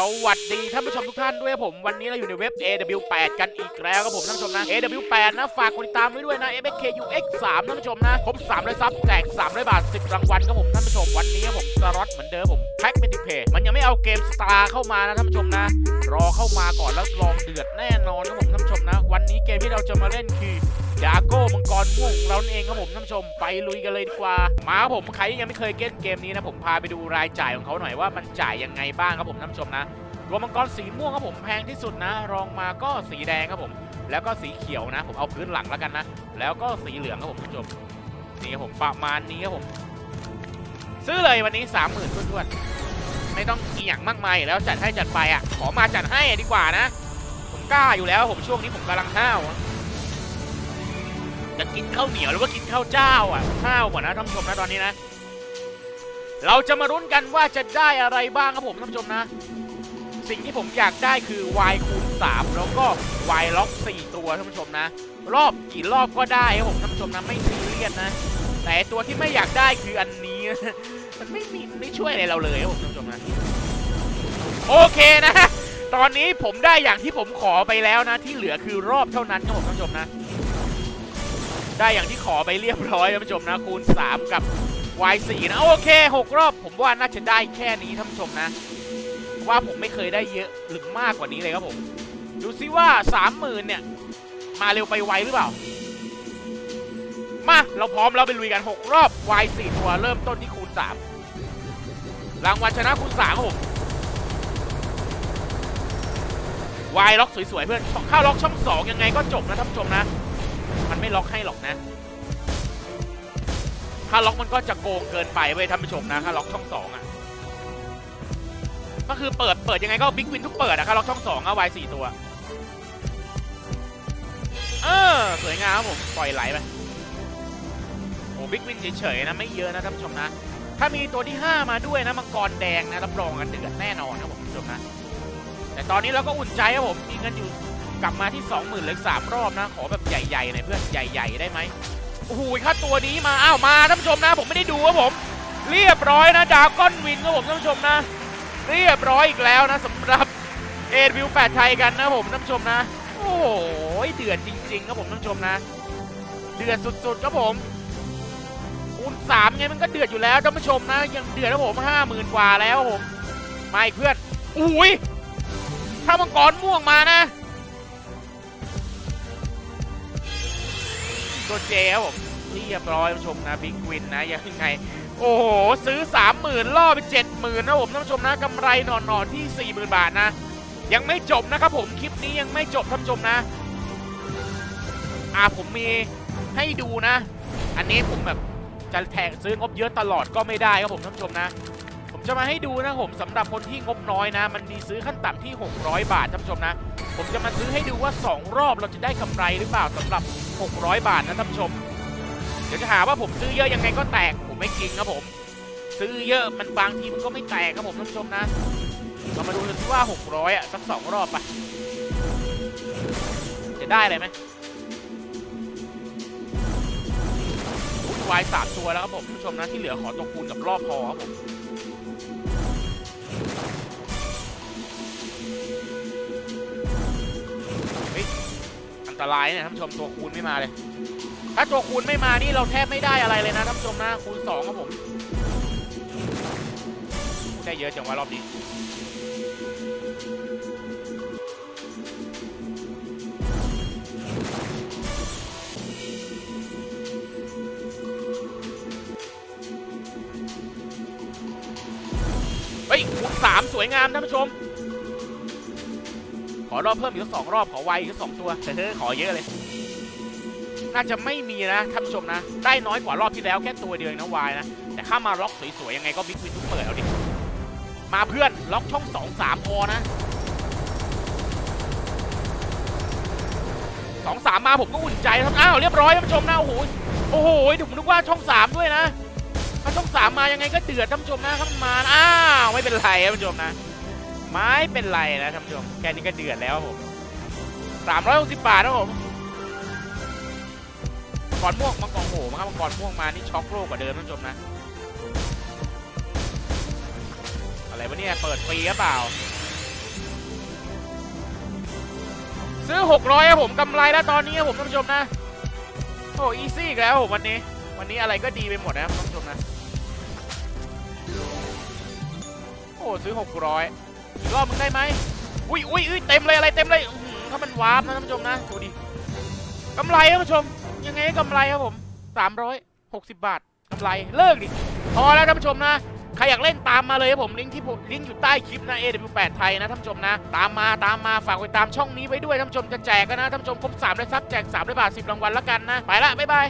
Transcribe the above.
สวัสดีท่านผู้ชมทุกท่านด้วยผมวันนี้เราอยู่ในเว็บ AW8 กันอีกแล้วครับผมท่านผู้ชมนะ AW8 นะฝากกดติดตามไว้ด้วยนะ FKUX3 ท่านผู้ชมนะครบ300ซับแจก300บาท 10 รางวัลครับผมท่านผู้ชมวันนี้ผมสล็อตเหมือนเดิมผมแพ็กเมติเพย์มันยังไม่เอาเกมสตาร์เข้ามานะท่านผู้ชมนะ รอเข้ามาก่อนแล้วลองเดือดแน่นอนครับผมท่านผู้ชมนะ วันนี้เกมที่เราจะมาเล่นคือ ดาโก้มังกรม่วงเรานั่นเองครับผมท่านผู้ชมไปลุยกันเลยดีกว่า มาครับผมใครยังไม่เคยเล่นเกมนี้นะผมพาไปดูรายจ่ายของเขาหน่อยว่ามันจ่ายยังไงบ้างครับผมท่านผู้ชมนะตัวมังกรสีม่วงครับผมแพงที่สุดนะ รองมาก็สีแดงครับผม แล้วก็สีเขียวนะ ผมเอาพื้นหลังแล้วกันนะ แล้วก็สีเหลืองครับผมท่านผู้ชมนี่ครับผมประมาณนี้ครับผม ซื้อเลยวันนี้สามหมื่นทวนๆไม่ต้องอีหยังมากมายแล้วจัดให้จัดไปอะขอมาจัดให้ดีกว่านะ ผมกล้าอยู่แล้วผมช่วงนี้ผมกำลังห้าว จะกินข้าวเหนียวหรือว่ากินข้าวเจ้าอะห้าวหมดนะท่านผู้ชมนะตอนนี้นะ เราจะมารุ้นกันว่าจะได้อะไรบ้างครับผมท่านผู้ชมนะ สิ่งที่ผมอยากได้คือ Y คูณ3แล้วก็ Y ล็อก 4 ตัวท่านผู้ชมนะ รอบกี่รอบก็ได้ครับผมท่านผู้ชมนะไม่ซีเรียสนะ แต่ตัวที่ไม่อยากได้คืออันนี้ มันไม่มีไม่ช่วยอะไรเราเลยครับผมท่านผู้ชมนะโอเคนะตอนนี้ผมได้อย่างที่ผมขอไปแล้วนะ ที่เหลือคือรอบเท่านั้นครับผมท่านผู้ชมนะ ได้อย่างที่ขอไปเรียบร้อยท่านผู้ชมนะคูณ 3 กับ Y 4 นะโอเค 6 รอบผมว่าน่าจะได้แค่นี้ท่านผู้ชมนะ ว่าผมไม่เคยได้เยอะหรือมากกว่านี้เลยครับผม ดูซิว่าสามหมื่นเนี่ย มาเร็วไปไวหรือเปล่า มาเราพร้อมแล้วไปลุยกัน 6 รอบ Y 4 ตัวเริ่มต้นที่คูณ 3 รางวัลชนะคูณ3ครับผม Y ล็อกสวยๆเพื่อนเข้าล็อกช่อง2ยังไงก็จบนะท่านผู้ชมนะ มันไม่ล็อกให้หรอกนะ ถ้าล็อกมันก็จะโกงเกินไปเว้ยท่านผู้ชมนะถ้าล็อกช่อง2อะก็คือเปิดเปิดยังไงก็บิ๊กวินทุกเปิดอะครับล็อกช่องสองอะวายสี่ตัว เออสวยงามครับผมปล่อยไหลไปโอ้บิ๊กวินเฉยๆนะไม่เยอะนะท่านผู้ชมนะ ถ้ามีตัวที่ 5 มาด้วยนะมังกรแดงนะรับรองกันเดือดแน่นอนนะผมท่านผู้ชมนะแต่ตอนนี้เราก็อุ่นใจครับผมมีเงินอยู่ กลับมาที่ 20,000เหลือสามรอบนะ ขอแบบใหญ่ๆหน่อยเพื่อนใหญ่ๆ ได้ไหมโอ้โหค่าตัวนี้มา อ้าว มาท่านผู้ชมนะ ผมไม่ได้ดูครับผม เรียบร้อยนะดาวก้อนวินครับผมท่านผู้ชมนะ เรียบร้อยอีกแล้วนะสำหรับเอ็ดวิวแปดไทยกันนะผมท่านผู้ชมนะ โอ้โหเดือดจริงๆครับผมท่านผู้ชมนะ เดือดสุดๆครับผมคูณสามไงมันก็เดือดอยู่แล้วท่านผู้ชมนะ ยังเดือดนะผมห้าหมื่นกว่าแล้วผมมาอีกเพื่อนอุ้ยถ้ามังกรม่วงมานะ ตัวเจครับผมเรียบร้อยท่านผู้ชมนะบิ๊กวินนะยังไงโอ้โหซื้อ 30,000ล่อไป70,000นะผมท่านผู้ชมนะกำไรหนอนๆที่ 40,000 บาทนะ ยังไม่จบนะครับผมคลิปนี้ยังไม่จบท่านผู้ชมนะ อ่าผมมีให้ดูนะ อันนี้ผมแบบจะแทงซื้องบเยอะตลอดก็ไม่ได้ครับผมท่านผู้ชมนะ จะมาให้ดูนะผมสำหรับคนที่งบน้อยนะ มันมีซื้อขั้นต่ำที่ 600 บาทท่านผู้ชมนะ ผมจะมาซื้อให้ดูว่า 2 รอบเราจะได้กำไรหรือเปล่าสำหรับ 600 บาทนะท่านผู้ชม เดี๋ยวจะหาว่าผมซื้อเยอะยังไงก็แตกผมไม่จริงครับผม ซื้อเยอะมันบางทีมันก็ไม่แตกครับผมท่านผู้ชมนะเรามาดูกันว่า 600 อะสักสองรอบไปจะได้อะไรไหมวายสามตัวแล้วครับผมท่านผู้ชมนะที่เหลือขอตัวคูณกับรอบพอครับผม ตรายเนี่ยท่านผู้ชมตัวคูณไม่มาเลย ถ้าตัวคูณไม่มานี่เราแทบไม่ได้อะไรเลยนะท่านผู้ชมนะคูณสองครับผมได้เยอะจังวะรอบนี้เฮ้ยคูณสามสวยงามท่านผู้ชม รอบเพิ่มอีกสองรอบขอไวอีกสองตัวเฮ้ยขอเยอะเลย น่าจะไม่มีนะท่านผู้ชมนะ ได้น้อยกว่ารอบที่แล้วแค่ตัวเดียวเองนะวายนะ แต่ข้ามาล็อกสวยๆยังไงก็บิ๊กวินทุกเปิดเอาดิ มาเพื่อนล็อกช่องสองสามพอนะสองสามมาผมก็อุ่นใจครับอ้าวเรียบร้อยท่านผู้ชมนะโอ้โหโอ้โหผมนึกว่าช่องสามด้วยนะถ้าช่องสามมายังไงก็เดือดท่านผู้ชมนะถ้ามันมาอ้าวไม่เป็นไรท่านผู้ชมนะ ไม่เป็นไรนะท่านผู้ชมแค่นี้ก็เดือดแล้วผมสามร้อยหกสิบบาทนะผมมังกรม่วงมังกรโหมครับมังกรม่วงมานี่ช็อกโลกกว่าเดิมท่านผู้ชมนะ อะไรวะเนี่ยเปิดฟรีหรือเปล่า ซื้อ600ครับผมกำไรแล้วตอนนี้ครับผมท่านผู้ชมนะโอ้อีซี่แล้วผมวันนี้ วันนี้อะไรก็ดีไปหมดนะครับท่านผู้ชมนะโอ้ซื้อ600อีกรอ บมึงได้ไหมอุ้ยอุ้ยอุ้ยเต็มเลยอะไรเต็มเลยถ้ามันวาร์ปนะท่านผู้ชมนะดูดิกำไรครับท่านผู้ชม ยังไงกำไรครับผม360 บาทกำไรเลิกดิพอแล้วท่านผู้ชมนะใครอยากเล่นตามมาเลยครับผมลิงก์ที่ผมลิงก์อยู่ใต้คลิปนะ AW8 ไทยนะท่านผู้ชมนะ ตามมาตามมาฝากไปตามช่องนี้ไว้ด้วยท่านผู้ชมจะแจกกันนะท่านผู้ชมครบ3ได้ซับแจก3ได้บาท10รางวัลแล้วกันนะ ไปละบ๊ายบาย